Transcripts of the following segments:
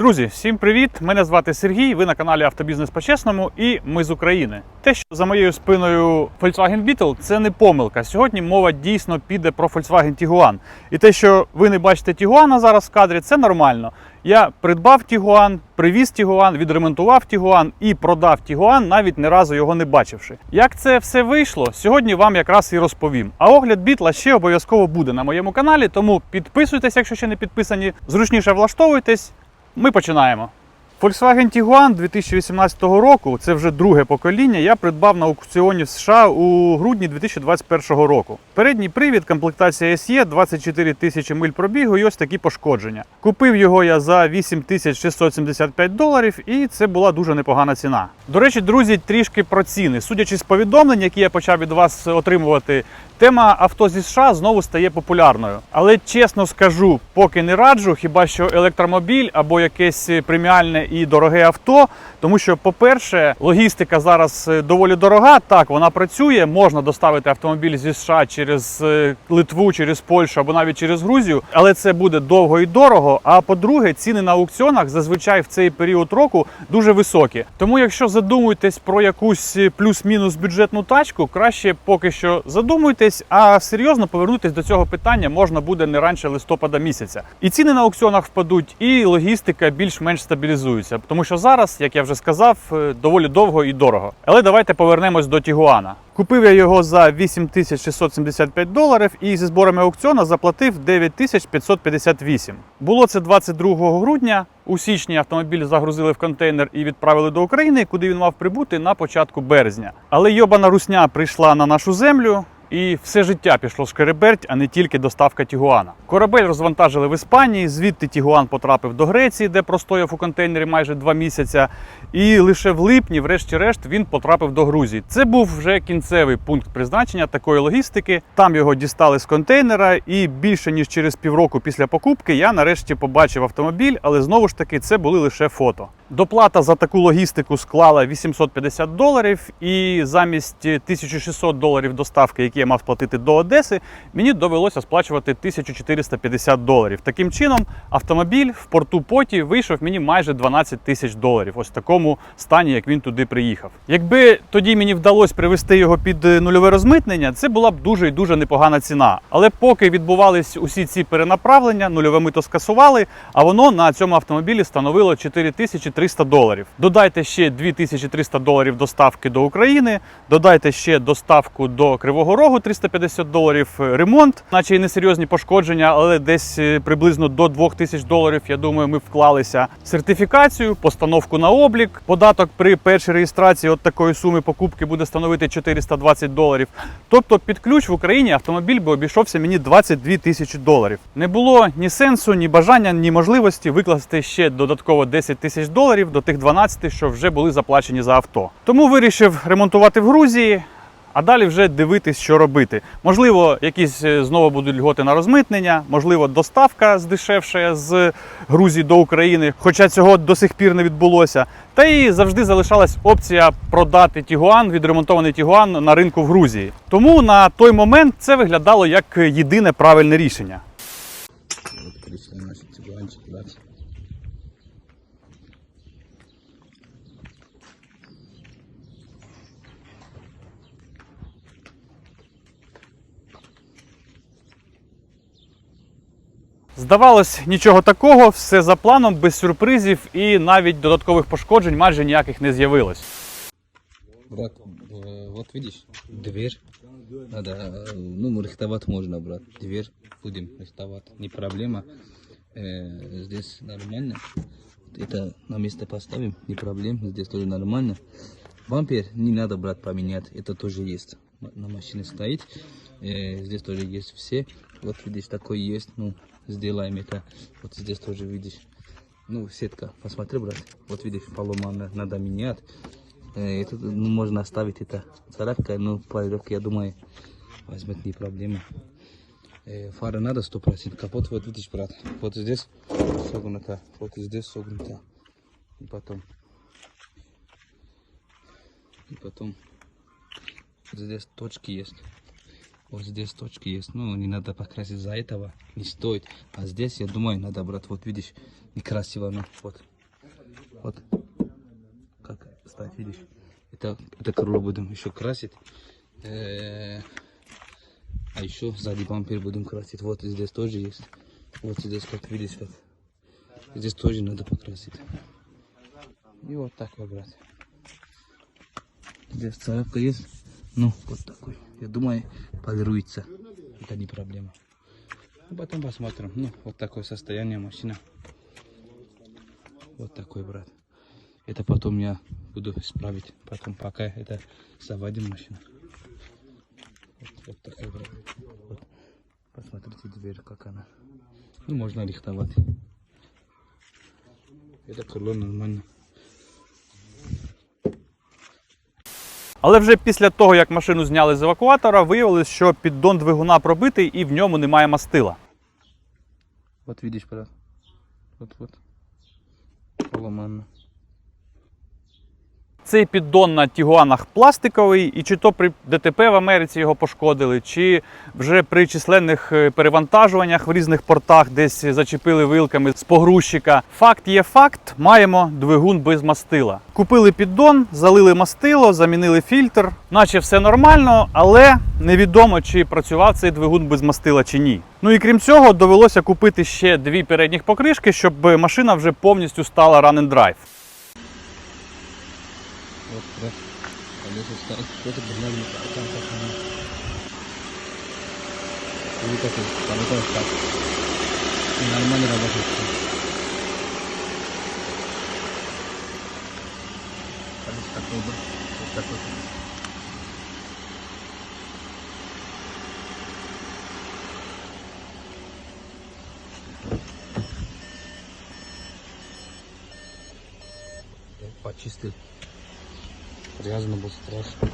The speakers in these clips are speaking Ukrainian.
Друзі, всім привіт! Мене звати Сергій. Ви на каналі Автобізнес по-чесному і ми з України. Те, що за моєю спиною Volkswagen Beetle, це не помилка. Сьогодні мова дійсно піде про Volkswagen Tiguan. І те, що ви не бачите Tiguan зараз в кадрі, це нормально. Я придбав Tiguan, привіз Tiguan, відремонтував Tiguan і продав Tiguan, навіть ні разу його не бачивши. Як це все вийшло, сьогодні вам якраз і розповім. А огляд бітла ще обов'язково буде на моєму каналі, тому підписуйтесь, якщо ще не підписані. Зручніше влаштовуйтесь. Ми починаємо. Volkswagen Tiguan 2018 року, це вже друге покоління, я придбав на аукціоні в США у грудні 2021 року. Передній привід, комплектація SE, 24 тисячі миль пробігу і ось такі пошкодження. Купив його я за 8675 доларів, і це була дуже непогана ціна. До речі, друзі, трішки про ціни. Судячи з повідомлень, які я почав від вас отримувати, Тема авто зі США знову стає популярною. Але чесно скажу, поки не раджу, хіба що електромобіль або якесь преміальне і дороге авто. Тому що, по-перше, логістика зараз е, доволі дорога. Так, вона працює, можна доставити автомобіль зі США через е, Литву, через Польщу або навіть через Грузію, але це буде довго і дорого. А по-друге, ціни на аукціонах зазвичай в цей період року дуже високі. Тому, якщо задумуєтесь про якусь е, плюс-мінус бюджетну тачку, краще поки що задумуйтесь, а серйозно повернутись до цього питання можна буде не раніше листопада місяця. І ціни на аукціонах впадуть, і логістика більш-менш стабілізується. Тому що зараз, як я вже сказав, е, доволі довго і дорого. Але давайте повернемось до Тігуана. Купив я його за 8675 доларів і зі зборами аукціону заплатив 9558. Було це 22 грудня. У січні автомобіль загрузили в контейнер і відправили до України, куди він мав прибути на початку березня. Але йобана русня прийшла на нашу землю. І все життя пішло шкереберть, а не тільки доставка Тігуана. Корабель розвантажили в Іспанії. Звідти Тігуан потрапив до Греції, де простояв у контейнері майже два місяця. І лише в липні, врешті-решт, він потрапив до Грузії. Це був вже кінцевий пункт призначення такої логістики. Там його дістали з контейнера, і більше ніж через півроку після покупки я нарешті побачив автомобіль, але знову ж таки це були лише фото. Доплата за таку логістику склала 850 доларів, і замість 1600 доларів доставки, які я мав сплатити до Одеси, мені довелося сплачувати 1450 доларів. Таким чином, автомобіль в порту Поті вийшов мені майже 12 тисяч доларів. Ось в такому стані, як він туди приїхав. Якби тоді мені вдалося привести його під нульове розмитнення, це була б дуже і дуже непогана ціна. Але поки відбувались усі ці перенаправлення, нульове мито скасували, а воно на цьому автомобілі становило 4300 доларів. Додайте ще 2300 доларів доставки до України, додайте ще доставку до Кривого Рогу 350 доларів, е, ремонт, наче і несерйозні пошкодження, але десь е, приблизно до 2000 доларів. Я думаю, ми вклалися сертифікацію, постановку на облік. Податок при першій реєстрації от такої суми покупки буде становити 420 доларів. Тобто під ключ в Україні автомобіль би обійшовся мені 22 тисячі доларів. Не було ні сенсу, ні бажання, ні можливості викласти ще додатково 10 тисяч доларів до тих 12, що вже були заплачені за авто. Тому вирішив ремонтувати в Грузії. А далі вже дивитись, що робити. Можливо, якісь е, знову будуть льготи на розмитнення, можливо, доставка здешевшає з Грузії до України, хоча цього до сих пір не відбулося. Та і завжди залишалась опція продати Тігуан, відремонтований Тігуан на ринку в Грузії. Тому на той момент це виглядало як єдине правильне рішення. Вот пришли наши Здавалось, нічого такого, все за планом, без сюрпризів і навіть додаткових пошкоджень майже ніяких не з'явилось. Брат, э, вот видишь, дверь. Надо, э, ну, рихтовать можно, брат. Дверь будем рихтовать, не проблема. Э, здесь нормально. Это на место поставим, не проблем. Здесь тоже нормально. Бампер не надо, брат, поменять. Это тоже есть. М- На машине стоит. Э, здесь тоже есть все. Вот видишь, такой есть. Ну, сделаем это. Вот здесь тоже видишь. Ну, сетка, посмотри, брат. Вот видишь, поломано, надо менять. Э, Это ну, можно оставить это царапка, но полировка, я думаю, возьмет не проблема. Э, Фара надо 100%. Капот, вот видишь, брат. Вот здесь согнуто, вот здесь согнуто. И потом. И потом. Здесь точки есть. Вот здесь точки есть. Ну, не надо покрасить за этого. Не стоит. А здесь, я думаю, надо, брат, вот видишь, некрасиво, ну, вот. Вот. Как ставь, видишь? Это, это крыло будем еще красить. Э, А еще сзади бампер будем красить. Вот здесь тоже есть. Вот здесь, как видишь, как. Здесь тоже надо покрасить. И вот такой, брат. Здесь царапка есть. Ну, вот такой. Я думаю, полируется. Это не проблема. Ну, потом посмотрим. Ну, вот такое состояние машина. Вот такой, брат. Это потом я буду исправить. Потом пока это заводим машину. Вот, вот такой, брат. Вот. Посмотрите дверь, как она. Ну, можно рихтовать. Это крыло нормально. Але вже після того, як машину зняли з евакуатора, виявилось, що піддон двигуна пробитий і в ньому немає мастила. От видиш, брат. От-от. Поломано. Цей піддон на Тігуанах пластиковий, і чи то при ДТП в Америці його пошкодили, чи вже при численних е, перевантажуваннях в різних портах десь зачепили вилками з погрузчика. Факт є факт, маємо двигун без мастила. Купили піддон, залили мастило, замінили фільтр, наче все нормально, але невідомо, чи працював цей двигун без мастила чи ні. Ну і крім цього, довелося купити ще дві передніх покришки, щоб машина вже повністю стала run and drive. Вот прям колеса стоят. Кто-то гнали на там как они. Или как там это вот так. И нормально ну, почистил Грязно было страшно.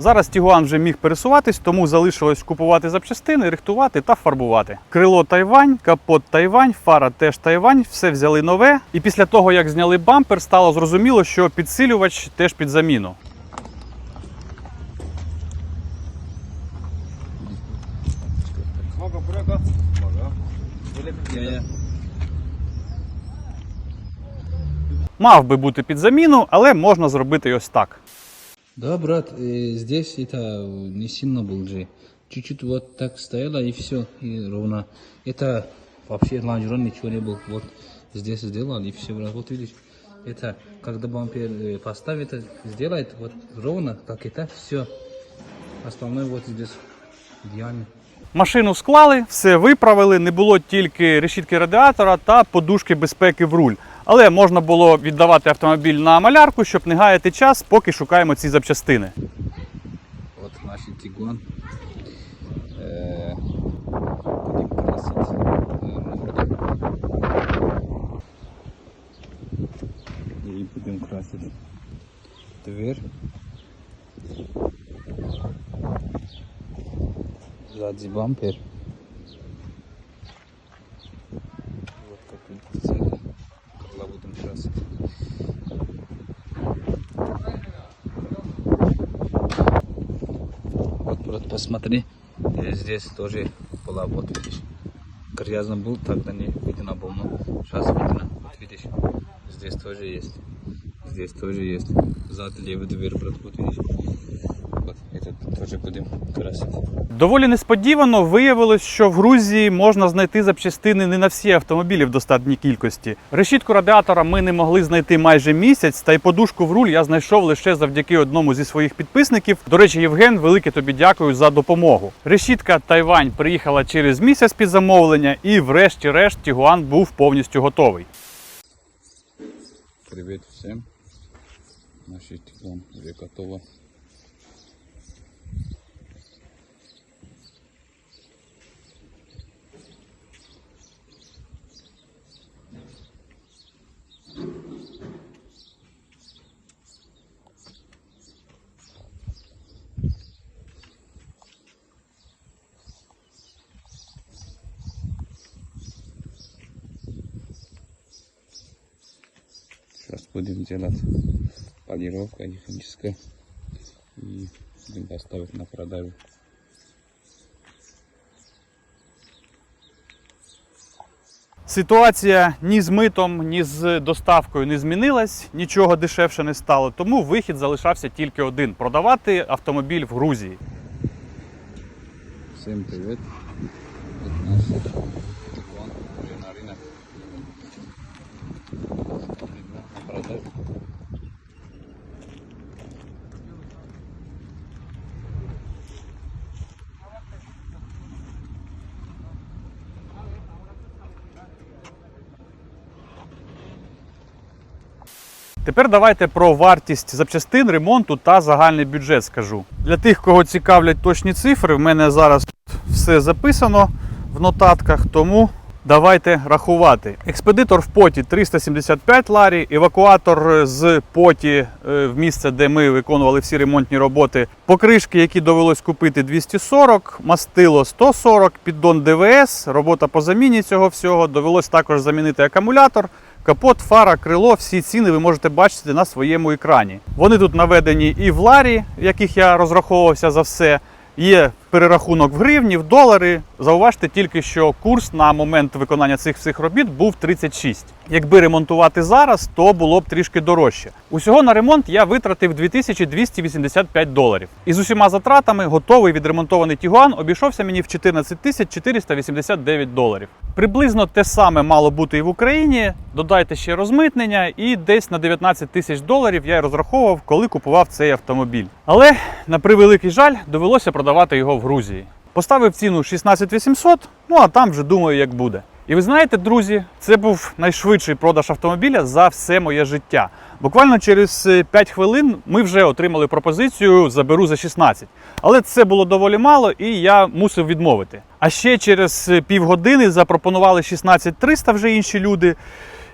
Зараз Тігуан вже міг пересуватись, тому залишилось купувати запчастини, рихтувати та фарбувати. Крило Тайвань, капот Тайвань, фара теж Тайвань, все взяли нове. І після того, як зняли бампер, стало зрозуміло, що підсилювач теж під заміну. Мав би бути під заміну, але можна зробити й ось так. Да, брат, э, здесь это не сильно был же. Чуть-чуть вот так стояло и все, и ровно. Это вообще лонжерон ничего не был. Вот здесь сделал и все, брат. Вот видишь, это когда бампер э, поставит, это сделает вот ровно, как это, все. Остальное вот здесь идеально. Машину склали, все виправили, не було тільки решітки радіатора та подушки безпеки в руль. Але можна було віддавати автомобіль на малярку, щоб не гаяти час, поки шукаємо ці запчастини. Вот наш Тигуан. Э, Будем красить э, морду. И будем красить бампер. Посмотри, здесь тоже была, вот видишь, грязно был, тогда не видно было, но сейчас видно, вот видишь, здесь тоже есть, здесь тоже есть, сзади левый дверь, брат, вот видишь, этот тоже будем красить. Доволі несподівано виявилось, що в Грузії можна знайти запчастини не на всі автомобілі в достатній кількості. Решітку радіатора ми не могли знайти майже місяць, та й подушку в руль я знайшов лише завдяки одному зі своїх підписників. До речі, Євген, велике тобі дякую за допомогу. Решітка Тайвань приїхала через місяць під замовлення, і врешті-решт Тігуан був повністю готовий. Привет всем, наш Тигуан уже готово. Сейчас будем делать полировка механическая и будем доставить на продажу. Ситуація ні з митом, ні з доставкою не змінилась, нічого дешевше не стало, тому вихід залишався тільки один продавати автомобіль в Грузії. Всім привіт! Тепер давайте про вартість запчастин, ремонту та загальний бюджет скажу. Для тих, кого цікавлять точні цифри, в мене зараз все записано в нотатках, тому давайте рахувати. Експедитор в поті 375 ларі, евакуатор з поті е, в місце, де ми виконували всі ремонтні роботи. Покришки, які довелось купити 240, мастило 140, піддон ДВС, робота по заміні цього всього. Довелось також замінити акумулятор. Капот, фара, крило, всі ціни ви можете бачити на своєму екрані. Вони тут наведені і в ларі, в яких я розраховувався за все. Є перерахунок в гривні, в долари. Зауважте тільки, що курс на момент виконання цих всіх робіт був 36. Якби ремонтувати зараз, то було б трішки дорожче. Усього на ремонт я витратив 2285 доларів. І з усіма затратами готовий відремонтований Тігуан обійшовся мені в 14 тисяч 489 доларів. Приблизно те саме мало бути і в Україні. Додайте ще розмитнення, і десь на 19 тисяч доларів я розраховував, коли купував цей автомобіль. Але на превеликий жаль довелося продавати його в Грузії. Поставив ціну 16 800, ну а там вже думаю, як буде. І ви знаєте, друзі, це був найшвидший продаж автомобіля за все моє життя. Буквально через 5 хвилин ми вже отримали пропозицію заберу за 16. Але це було доволі мало, і я мусив відмовити. А ще через півгодини запропонували 16 300 вже інші люди.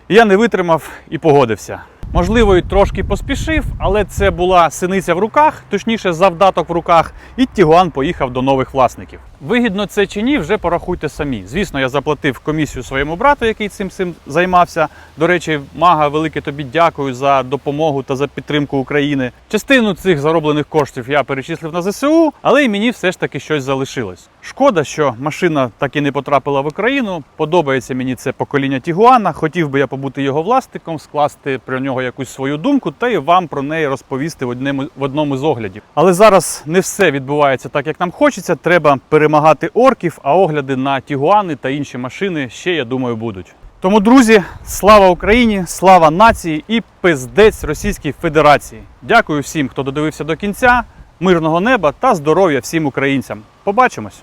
І я не витримав і погодився. Можливо, і трошки поспішив, але це була синиця в руках, точніше, завдаток в руках, і Тігуан поїхав до нових власників. Вигідно це чи ні, вже порахуйте самі. Звісно, я заплатив комісію своєму брату, який цим цим займався. До речі, мага, велике тобі дякую за допомогу та за підтримку України. Частину цих зароблених коштів я перечислив на ЗСУ, але й мені все ж таки щось залишилось. Шкода, що машина так і не потрапила в Україну. Подобається мені це покоління Тігуана. Хотів би я побути його власником, скласти про нього якусь свою думку та і вам про неї розповісти в одному, в одному з оглядів. Але зараз не все відбувається так, як нам хочеться. Треба перемагати орків, а огляди на Тігуани та інші машини ще, я думаю, будуть. Тому, друзі, слава Україні, слава нації і пиздець Російській Федерації. Дякую всім, хто додивився до кінця. Мирного неба та здоров'я всім українцям. Побачимось!